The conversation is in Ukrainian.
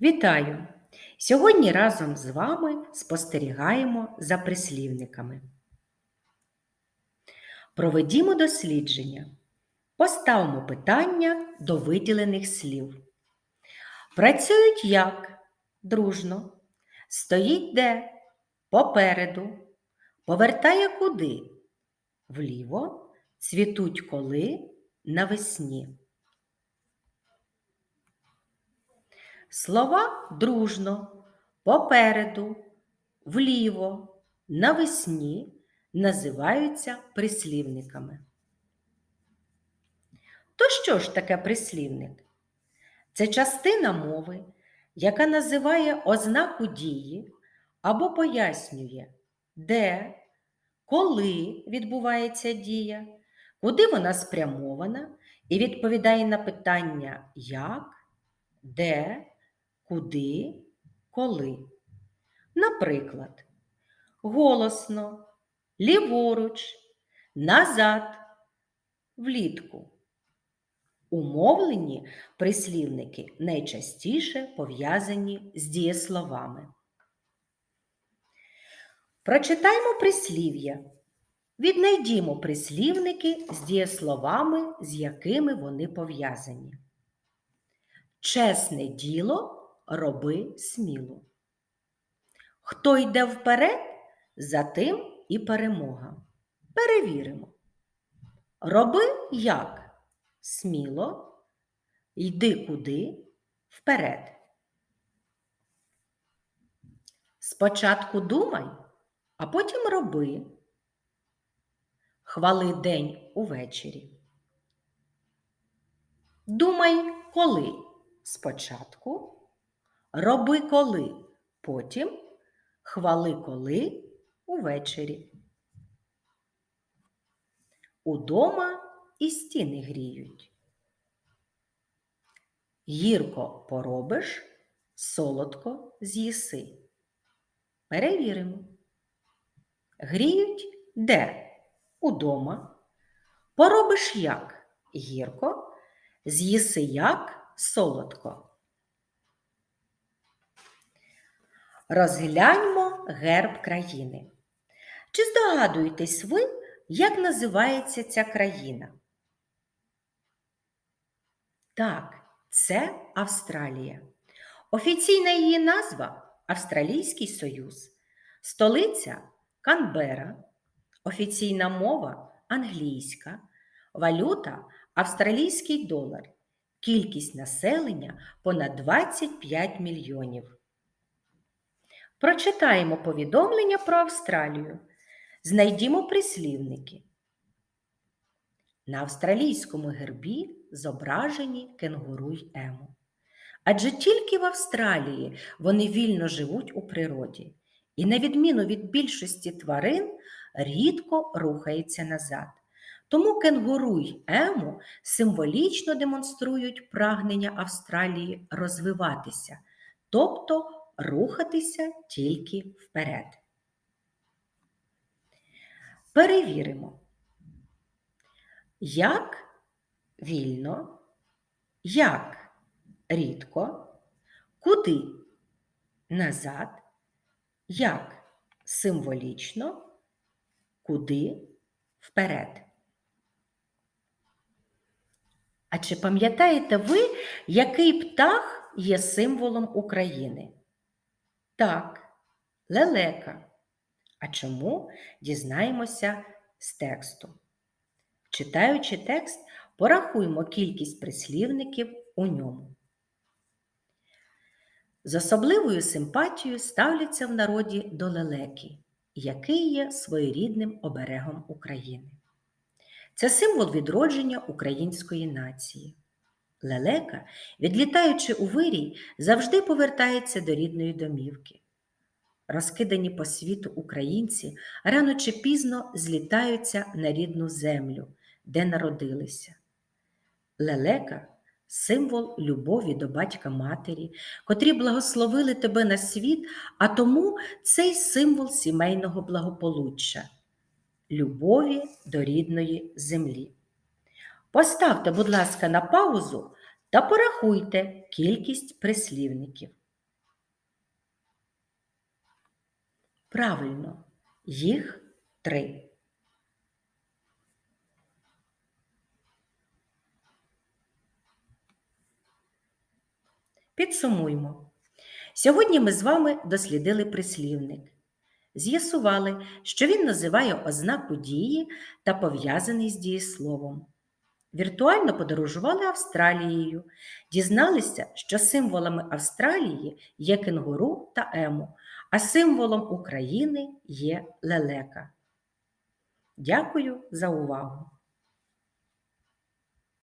Вітаю! Сьогодні разом з вами спостерігаємо за прислівниками. Проведімо дослідження. Поставимо питання до виділених слів. Працюють як? Дружно. Стоїть де? Попереду. Повертає куди? Вліво. Цвітуть коли? Навесні. Слова дружно, попереду, вліво, навесні називаються прислівниками. То що ж таке прислівник? Це частина мови, яка називає ознаку дії або пояснює, де, коли відбувається дія, куди вона спрямована, і відповідає на питання як, де, куди, коли. Наприклад, голосно, ліворуч, назад, влітку. Умовлені прислівники найчастіше пов'язані з дієсловами. Прочитаймо прислів'я. Віднайдімо прислівники з дієсловами, з якими вони пов'язані. Чесне діло роби сміло. Хто йде вперед, за тим і перемога. Перевіримо. Роби як? Сміло, йди куди вперед. Спочатку думай, а потім роби. Хвали день увечері. Думай, коли спочатку. Роби коли, потім хвали коли увечері. Удома і стіни гріють. Гірко поробиш, солодко з'їси. Перевіримо. Гріють де? Удома. Поробиш як? Гірко, з'їси як солодко. Розгляньмо герб країни. Чи здогадуєтесь ви, як називається ця країна? Так, це Австралія. Офіційна її назва Австралійський Союз, столиця Канбера, офіційна мова англійська, валюта австралійський долар, кількість населення понад 25 мільйонів. Прочитаємо повідомлення про Австралію. Знайдімо прислівники. На австралійському гербі зображені кенгуру й ему. Адже тільки в Австралії вони вільно живуть у природі і, на відміну від більшості тварин, рідко рухаються назад. Тому кенгуру й ему символічно демонструють прагнення Австралії розвиватися, тобто рухатися тільки вперед. Перевіримо, як вільно, як рідко, куди назад, як символічно, куди вперед. А чи пам'ятаєте ви, який птах є символом України? Так, лелека. А чому дізнаємося з тексту? Читаючи текст, порахуємо кількість прислівників у ньому. З особливою симпатією ставляться в народі до лелеки, який є своєрідним оберегом України. Це символ відродження української нації. Лелека, відлітаючи у вирій, завжди повертається до рідної домівки. Розкидані по світу українці рано чи пізно злітаються на рідну землю, де народилися. Лелека символ любові до батька матері, котрі благословили тебе на світ, а тому цей символ сімейного благополуччя, любові до рідної землі. Поставте, будь ласка, на паузу та порахуйте кількість прислівників. Правильно, їх три. Підсумуємо. Сьогодні ми з вами дослідили прислівник. З'ясували, що він називає ознаку дії та пов'язаний з дієсловом. Віртуально подорожували Австралією, дізналися, що символами Австралії є кенгуру та ему, а символом України є лелека. Дякую за увагу!